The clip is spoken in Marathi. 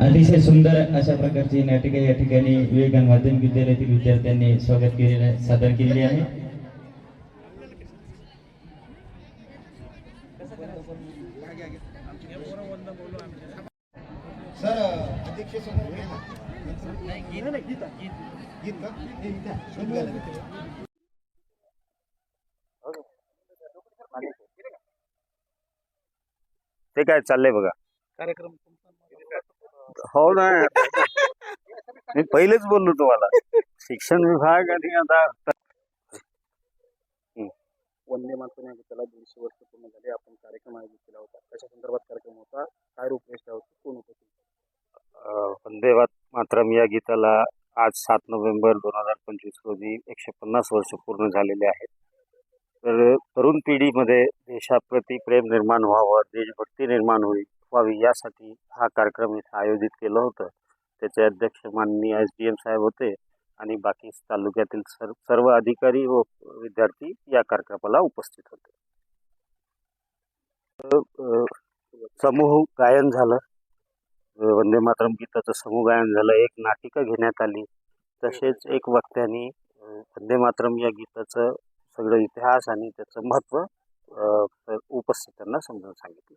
अतिशय सुंदर अशा प्रकारची नाटिका या ठिकाणी विवेकान माध्यमिक विद्यालयातील विद्यार्थ्यांनी स्वागत केलेले सादर केलेले आहे. सर अध्यक्ष. ते काय चाललंय बघा. कार्यक्रम हो ना. मी पहिलेच बोललो तुम्हाला. शिक्षण विभाग आणि आता वंदे मातरम या गीताला दीडशे वर्ष पूर्ण झाले. आपण कार्यक्रम आयोजित केला होता. कशा संदर्भात कार्यक्रम होता? काय रूपरेषा होती कोण होतं वंदे मातरम या गीताला आज सात नोव्हेंबर दोन हजार पंचवीस रोजी एकशे पन्नास वर्ष पूर्ण झालेले आहेत. तर तरुण पिढीमध्ये देशाप्रती प्रेम निर्माण व्हावं देशभक्ती निर्माण होईल व्हावी यासाठी हा कार्यक्रम इथं आयोजित केलं होतं. त्याचे अध्यक्ष माननीय एस डी एम साहेब होते आणि बाकी तालुक्यातील सर्व सर्व अधिकारी व विद्यार्थी या कार्यक्रमाला उपस्थित होते. समूह गायन झालं. वंदे मातरम गीताचं समूह गायन झालं. एक नाटिका घेण्यात आली. तसेच एक वक्त्यांनी वंदे मातरम या गीताचं सगळं इतिहास आणि त्याचं महत्त्व उपस्थितांना समजावून सांगितलं.